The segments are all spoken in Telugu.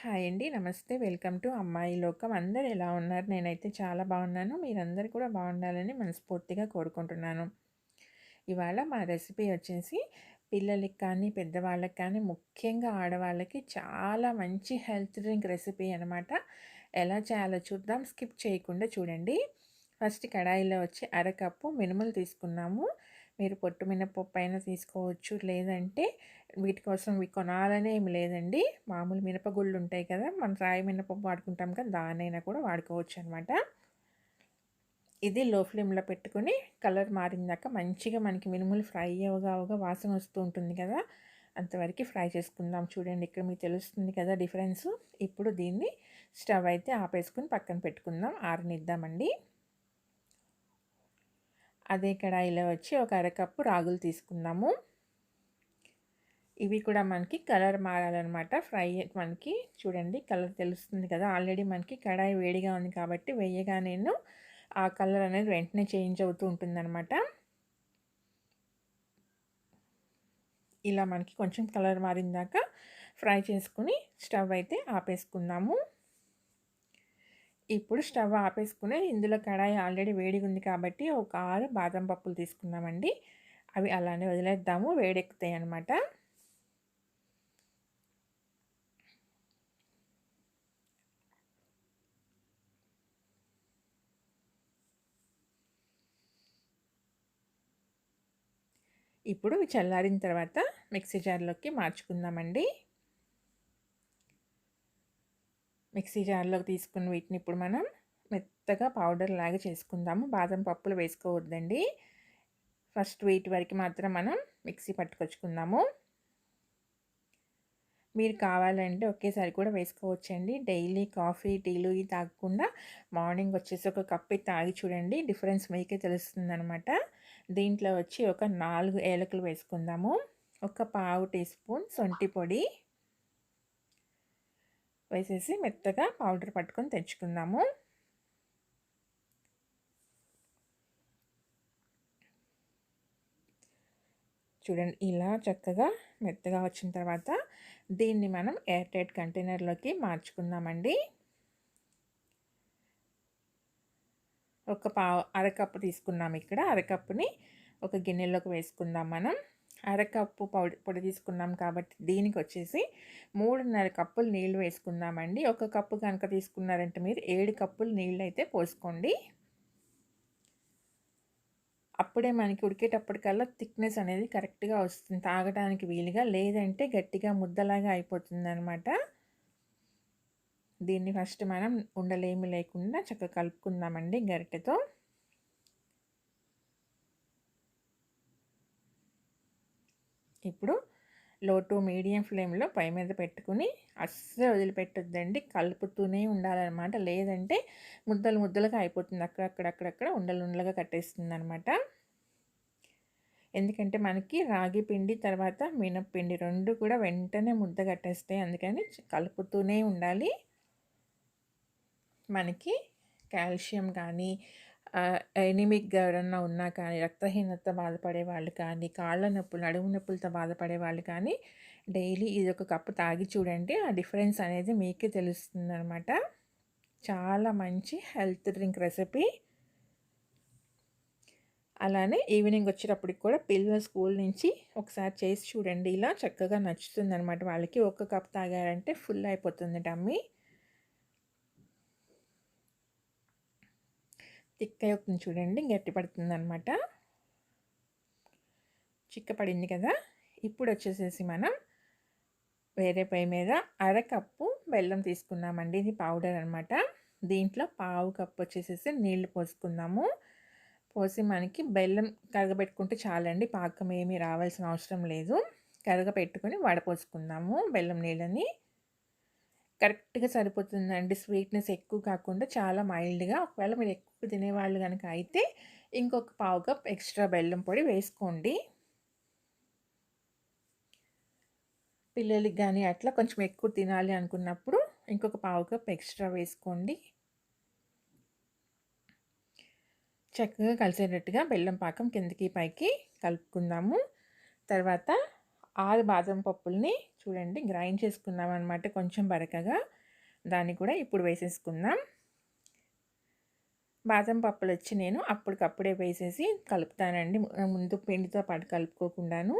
హాయ్ అండి. నమస్తే. వెల్కమ్ టు అమ్మాయి లోకం. అందరు ఎలా ఉన్నారు? నేనైతే చాలా బాగున్నాను. మీరందరూ కూడా బాగుండాలని మనస్ఫూర్తిగా కోరుకుంటున్నాను. ఇవాళ మా రెసిపీ వచ్చేసి పిల్లలకి కానీ పెద్దవాళ్ళకి కానీ ముఖ్యంగా ఆడవాళ్ళకి చాలా మంచి హెల్త్ డ్రింక్ రెసిపీ అనమాట ఎలా చేయాలో చూద్దాం. స్కిప్ చేయకుండా చూడండి. ఫస్ట్ కడాయిలో వచ్చి అరకప్పు మినుములు తీసుకున్నాము. మీరు పొట్టు మినపప్పు అయినా తీసుకోవచ్చు. లేదంటే వీటి కోసం ఇవి కొనాలనే ఏమి లేదండి. మామూలు మినపగుళ్ళు ఉంటాయి కదా మనం రాయి మినపప్పు వాడుకుంటాం కదా దానైనా కూడా వాడుకోవచ్చు అనమాట ఇది లో ఫ్లేమ్లో పెట్టుకుని కలర్ మారిందాక మంచిగా మనకి మినుములు ఫ్రై అవగా అవగా వాసన వస్తూ ఉంటుంది కదా అంతవరకు ఫ్రై చేసుకుందాం. చూడండి ఇక్కడ మీకు తెలుస్తుంది కదా డిఫరెన్స్. ఇప్పుడు దీన్ని స్టవ్ అయితే ఆపేసుకుని పక్కన పెట్టుకుందాం. ఆరనిద్దామండి. అదే కడాయిలో వచ్చి ఒక అరకప్పు రాగులు తీసుకున్నాము. ఇవి కూడా మనకి కలర్ మారాలన్నమాట. ఫ్రై మనకి చూడండి కలర్ తెలుస్తుంది కదా. ఆల్రెడీ మనకి కడాయి వేడిగా ఉంది కాబట్టి వేయగా నేను ఆ కలర్ అనేది వెంటనే చేంజ్ అవుతూ ఉంటుందన్నమాట. ఇలా మనకి కొంచెం కలర్ మారిందాక ఫ్రై చేసుకుని స్టవ్ అయితే ఆపేసుకుందాము. ఇప్పుడు స్టవ్ ఆపేసుకుని ఇందులో కడాయి ఆల్రెడీ వేడిగా ఉంది కాబట్టి ఒక ఆరు బాదం పప్పులు తీసుకున్నామండి అవి అలానే వదిలేద్దాము వేడెక్కుతాయి అన్నమాట. ఇప్పుడు చల్లారిన తర్వాత మిక్సీ జార్లోకి మార్చుకుందామండి. మిక్సీ జార్లోకి తీసుకున్న వీటిని ఇప్పుడు మనం మెత్తగా పౌడర్ లాగా చేసుకుందాము. బాదం పప్పులు వేసుకోవద్దండి. ఫస్ట్ వీటి వరకు మాత్రం మనం మిక్సీ పట్టుకొచ్చుకుందాము. మీరు కావాలంటే ఒకేసారి కూడా వేసుకోవచ్చండి. డైలీ కాఫీ టీలు ఇవి తాగకుండా మార్నింగ్ వచ్చేసి ఒక కప్పు తాగి చూడండి. డిఫరెన్స్ మీకే తెలుస్తుంది అనమాట దీంట్లో వచ్చి ఒక నాలుగు ఏలకులు వేసుకుందాము. ఒక పావు టీ స్పూన్ సొంటి పొడి. వేసేసి మెత్తగా పౌడర్ పట్టుకొని తెచ్చుకుందాము. చూడండి ఇలా చక్కగా మెత్తగా వచ్చిన తర్వాత దీన్ని మనం ఎయిర్ టైట్ కంటైనర్లోకి మార్చుకుందామండి. ఒక పావు అరకప్పు తీసుకున్నాం ఇక్కడ. అరకప్పుని ఒక గిన్నెలోకి వేసుకుందాం మనం. అరకప్పు పొడి పొడి తీసుకున్నాం కాబట్టి దీనికి వచ్చేసి మూడున్నర కప్పులు నీళ్ళు వేసుకుందామండి. ఒక కప్పు కనుక తీసుకున్నారంటే మీరు ఏడు కప్పులు నీళ్ళు అయితే పోసుకోండి. అప్పుడే మనకి ఉడికేటప్పటికల్లా థిక్నెస్ అనేది కరెక్ట్గా వస్తుంది. తాగడానికి వీలుగా లేదంటే గట్టిగా ముద్దలాగా అయిపోతుంది అనమాట దీన్ని ఫస్ట్ మనం ఉండలేమి లేకుండా చక్కగా కలుపుకుందామండి గరిటెతో. ఇప్పుడు లో టు మీడియం ఫ్లేమ్లో పై మీద పెట్టుకుని అస్సలు వదిలిపెట్టొద్దండి. కలుపుతూనే ఉండాలన్నమాట. లేదంటే ముద్దలు ముద్దలుగా అయిపోతుంది. అక్కడక్కడక్కడక్కడ ఉండలు ఉండలుగా కట్టేస్తుంది అనమాట ఎందుకంటే మనకి రాగి పిండి తర్వాత మినప్పిండి రెండు కూడా వెంటనే ముద్ద కట్టేస్తాయి. అందుకని కలుపుతూనే ఉండాలి. మనకి కాల్షియం కానీ ఎనిమిక్ ఎవరన్నా ఉన్నా కానీ రక్తహీనత బాధపడే వాళ్ళు కానీ కాళ్ళ నొప్పులు నడుము నొప్పులతో బాధపడే వాళ్ళు కానీ డైలీ ఇది ఒక కప్పు తాగి చూడండి. ఆ డిఫరెన్స్ అనేది మీకే తెలుస్తుంది అనమాట చాలా మంచి హెల్త్ డ్రింక్ రెసిపీ. అలానే ఈవినింగ్ వచ్చేటప్పటికి కూడా పిల్లల స్కూల్ నుంచి ఒకసారి చేసి చూడండి. ఇలా చక్కగా నచ్చుతుంది అనమాట వాళ్ళకి ఒక కప్ తాగారంటే ఫుల్ అయిపోతుంది డమ్మీ. థిక్ అవుతుంది చూడండి గట్టి పడుతుంది అనమాట చిక్కపడింది కదా ఇప్పుడు వచ్చేసేసి మనం వేరే పై మీద అరకప్పు బెల్లం తీసుకున్నామండి ఇది పౌడర్ అనమాట దీంట్లో పావు కప్పు వచ్చేసేసి నీళ్ళు పోసుకుందాము. పోసి మనకి బెల్లం కరగబెట్టుకుంటే చాలండి పాకం ఏమీ రావాల్సిన అవసరం లేదు. కరగపెట్టుకొని వడపోసుకుందాము బెల్లం నీళ్ళని. కరెక్ట్గా సరిపోతుందండి. స్వీట్నెస్ ఎక్కువ కాకుండా చాలా మైల్డ్గా. ఒకవేళ మీరు ఎక్కువ తినేవాళ్ళు కనుక అయితే ఇంకొక పావు కప్ ఎక్స్ట్రా బెల్లం పొడి వేసుకోండి. పిల్లలకి కానీ అట్లా కొంచెం ఎక్కువ తినాలి అనుకున్నప్పుడు ఇంకొక పావు కప్ ఎక్స్ట్రా వేసుకోండి. చక్కగా కలిసేటట్టుగా బెల్లం పాకం కిందకి పైకి కలుపుకుందాము. తర్వాత ఆరు బాదం పప్పుల్ని చూడండి గ్రైండ్ చేసుకున్నాం అనమాట కొంచెం బరకగా. దాన్ని కూడా ఇప్పుడు వేసేసుకుందాం. బాదం పప్పులు వచ్చి నేను అప్పటికప్పుడే వేసేసి కలుపుతానండి. ముందు పిండితో పాటు కలుపుకోకుండాను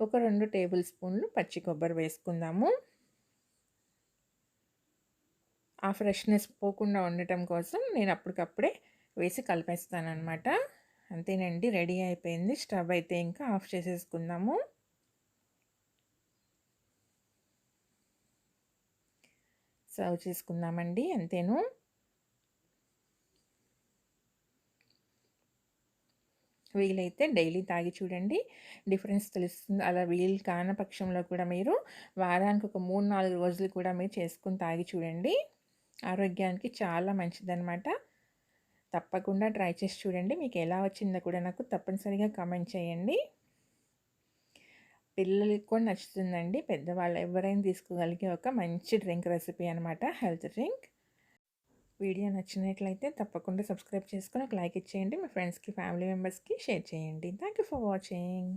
ఒక రెండు టేబుల్ స్పూన్లు పచ్చి కొబ్బరి వేసుకుందాము. ఆ ఫ్రెష్నెస్ పోకుండా ఉండటం కోసం నేను అప్పటికప్పుడే వేసి కలిపేస్తాను అనమాట అంతేనండి రెడీ అయిపోయింది. స్టవ్ అయితే ఇంకా ఆఫ్ చేసేసుకుందాము. సర్వ్ చేసుకుందామండి అంతేను? వీలైతే డైలీ తాగి చూడండి. డిఫరెన్స్ తెలుస్తుంది. అలా వీలు కాని పక్షంలో కూడా మీరు వారానికి ఒక మూడు నాలుగు రోజులు కూడా మీరు చేసుకుని తాగి చూడండి. ఆరోగ్యానికి చాలా మంచిదన్నమాట. తప్పకుండా ట్రై చేసి చూడండి. మీకు ఎలా వచ్చిందో కూడా నాకు తప్పనిసరిగా కామెంట్ చేయండి. పిల్లలకి కూడా నచ్చుతుందండి. పెద్దవాళ్ళు ఎవరైనా తీసుకోగలిగే ఒక మంచి డ్రింక్ రెసిపీ అనమాట హెల్త్ డ్రింక్. వీడియో నచ్చినట్లయితే తప్పకుండా సబ్స్క్రైబ్ చేసుకొని ఒక లైక్ ఇచ్చేయండి. మీ ఫ్రెండ్స్కి ఫ్యామిలీ మెంబర్స్కి షేర్ చేయండి. Thank you for watching.